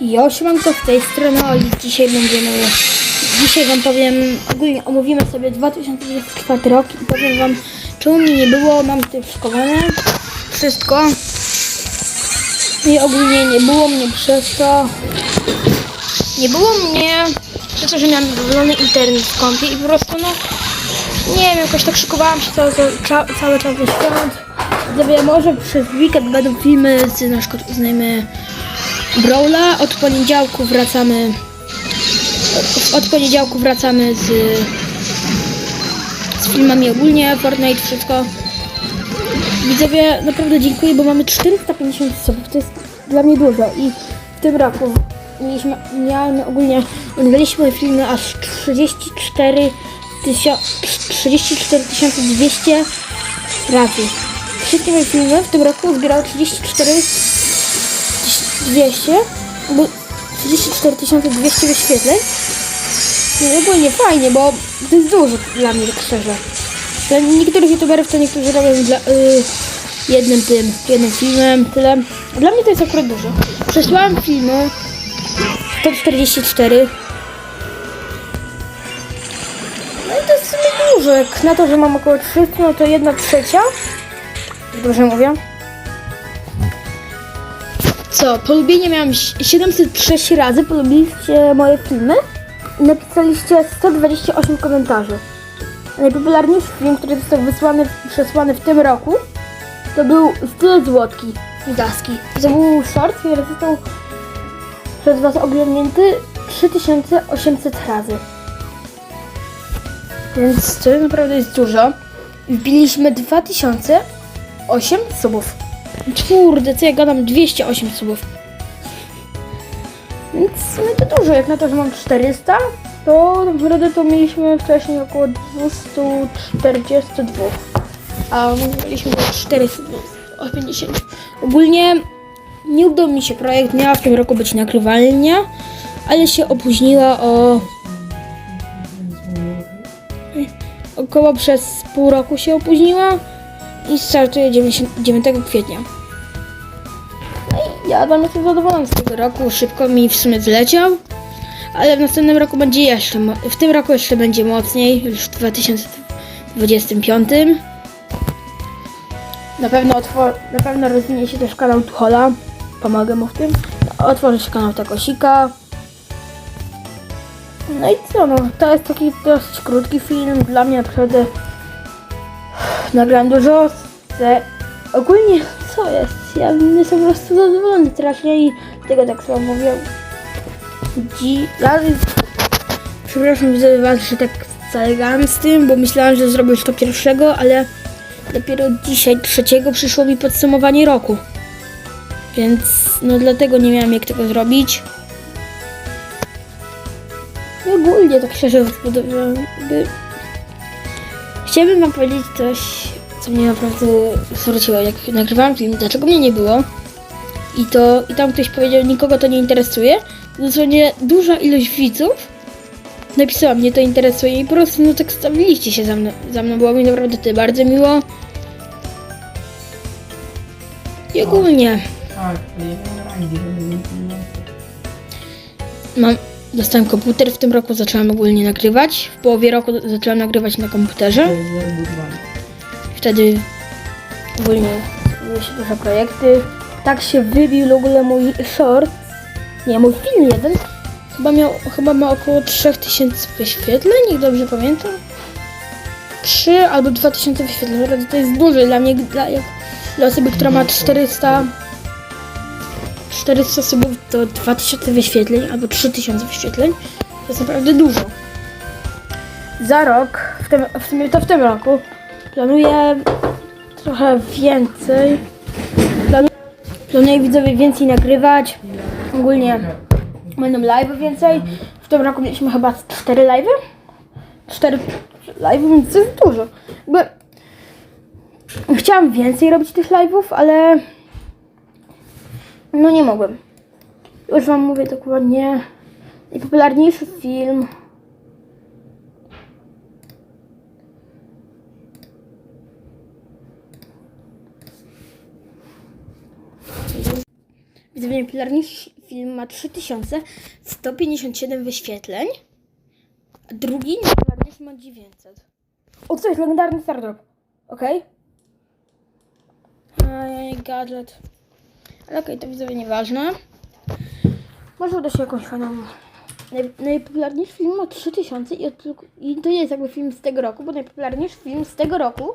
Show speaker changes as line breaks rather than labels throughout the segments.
Jo, siemanko, z tej strony Oli. Dzisiaj będziemy... Dzisiaj wam powiem, ogólnie omówimy sobie 2024 rok i powiem wam, czemu mnie nie było, mam tutaj wszystkowane, wszystko. I ogólnie nie było mnie przez to... Nie było mnie przez to, że miałem wywalony internet w i po prostu no... Nie wiem, jakoś tak szykowałam się cały, cały, cały czas do świąt. Gdyby może przez weekend będą filmy z na przykład uznajmy Brawla. Od poniedziałku wracamy. Od, poniedziałku wracamy z, z filmami ogólnie, Fortnite, wszystko. Widzowie, naprawdę dziękuję, bo mamy 450 osób. To jest dla mnie dużo i w tym roku mieliśmy, miałem ogólnie, oglądaliśmy filmy aż 34 tysio- 34 200 razy. Wszystkie moje filmy w tym roku zbierały 34 200, bo 34 200 wyświetleń. No ogólnie fajnie, bo to jest dużo dla mnie, tak szczerze. Dla niektórych youtuberów to niektórzy robią dla, y, jednym tym, jednym filmem, tyle. Dla mnie to jest akurat dużo. Przesłałem filmy 144. No i to jest w sumie dużo, jak na to, że mam około 300, no to 1 trzecia. Dobrze mówię? Co, polubienie miałam si- 706 razy, polubiliście moje filmy i napisaliście 128 komentarzy. Najpopularniejszy film, który został wysłany, przesłany w tym roku, to był Styl Złotki, Widaski. To był short, który został przez Was oglądnięty 3800 razy. Więc to naprawdę jest dużo. Wbiliśmy 2008 subów. Kurde, co ja gadam? 208 subów. Więc sumie to dużo, jak na to, że mam 400, to naprawdę to mieliśmy wcześniej około 242. A mieliśmy około 450. Ogólnie nie udał mi się projekt, miała w tym roku być nagrywalnia, ale się opóźniła o około przez pół roku się opóźniła i startuje 9, 9 kwietnia. Ja tam jestem zadowolony z tego roku, szybko mi w sumie zleciał, ale w następnym roku będzie jeszcze, w tym roku jeszcze będzie mocniej, już w 2025. Na pewno, na pewno rozwinie się też kanał Tuchola, pomogę mu w tym. Otworzy się kanał Takosika. No i co, no, to jest taki dosyć krótki film, dla mnie naprawdę nagrałem dużo. Ogólnie co jest, ja jestem po prostu zadowolony strasznie i tego tak samo mówię. Dzi... Ja przepraszam za was, że tak zalegałem z tym, bo myślałem, że zrobię już to pierwszego, ale dopiero dzisiaj, trzeciego, przyszło mi podsumowanie roku. Więc no dlatego nie miałem jak tego zrobić. I ogólnie tak szczerze by... Chciałbym wam powiedzieć coś, co mnie naprawdę zwróciło, jak nagrywałam film, dlaczego mnie nie było. I to, i tam ktoś powiedział, nikogo to nie interesuje. Dosłownie duża ilość widzów napisała, mnie to interesuje i po prostu no tak stawiliście się za mną, za mną było mi naprawdę ty bardzo miło. I ogólnie
Tak, mam,
dostałem komputer w tym roku, zaczęłam ogólnie nagrywać. W połowie roku zaczęłam nagrywać na komputerze. Wtedy ogólnie się duże projekty. Tak się wybił w ogóle mój short. Nie, mój film jeden. Chyba miał, chyba ma około 3000 wyświetleń, jak dobrze pamiętam. 3 albo 2000 wyświetleń. To jest dużo dla mnie, dla, jak, dla osoby, która ma 400 400 subów to 2000 wyświetleń albo 3000 wyświetleń. To jest naprawdę dużo. Za rok, w tym, w tym, to w tym roku, planuję trochę więcej. Planu- Planuję widzowie więcej nagrywać. Ogólnie będą live więcej. W tym roku mieliśmy chyba 4 live. 4 live, więc jest dużo. Jakby chciałam więcej robić tych live'ów, ale no nie mogłem. Już wam mówię dokładnie. Najpopularniejszy film Najpopularniejszy film ma 3157 wyświetleń, a drugi najpopularniejszy ma 900. O, co jest legendarny Star Drop. Okej? Ajaj, gadżet. Ale okej, to widzowie nieważne. Może uda się jakąś fajną... Naj, najpopularniejszy film ma 3000 i, od, i to nie jest jakby film z tego roku, bo najpopularniejszy film z tego roku,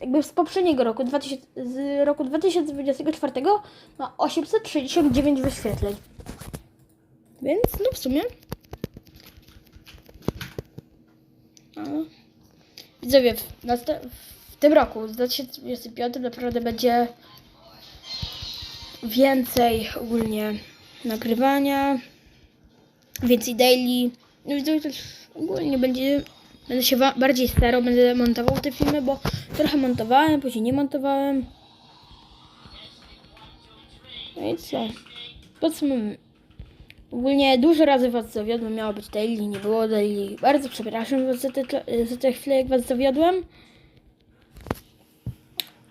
jakby z poprzedniego roku, 2000, z roku 2024 ma 869 wyświetleń. Więc no w sumie... A. Widzowie, w, w tym roku, w 2025 naprawdę będzie więcej ogólnie nagrywania, więcej daily. No i też ogólnie będzie, będę się bardziej starał, będę montował te filmy, bo trochę montowałem, później nie montowałem. No i co? Podsumujmy. Ogólnie dużo razy was zawiodłem, miało być daily, nie było daily. Bardzo przepraszam was za te, za te chwile, jak was zawiodłem.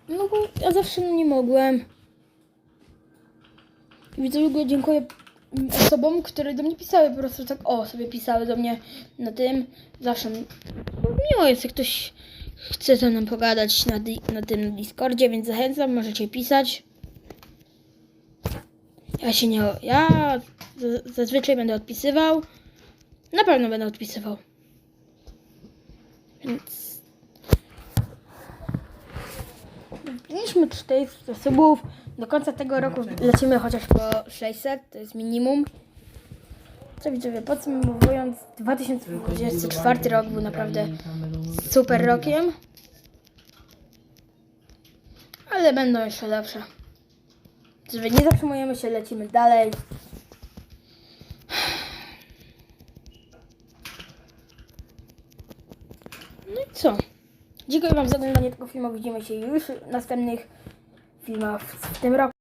No ja zawsze nie mogłem. Widzowie, dziękuję osobom, które do mnie pisały, po prostu tak o, sobie pisały do mnie na tym. Zawsze miło jest, jak ktoś chce ze mną pogadać na, na tym Discordzie, więc zachęcam, możecie pisać. Ja się nie. Ja zazwyczaj będę odpisywał. Na pewno będę odpisywał. Więc. Mieliśmy 400 subów. Do końca tego roku lecimy chociaż po 600, to jest minimum. Co widzowie, podsumowując, 2024 rok był naprawdę super rokiem. Ale będą jeszcze lepsze. Żeby nie zatrzymujemy się, lecimy dalej. No i co? Dziękuję Wam za oglądanie tego filmu. Widzimy się już w następnych w tym roku.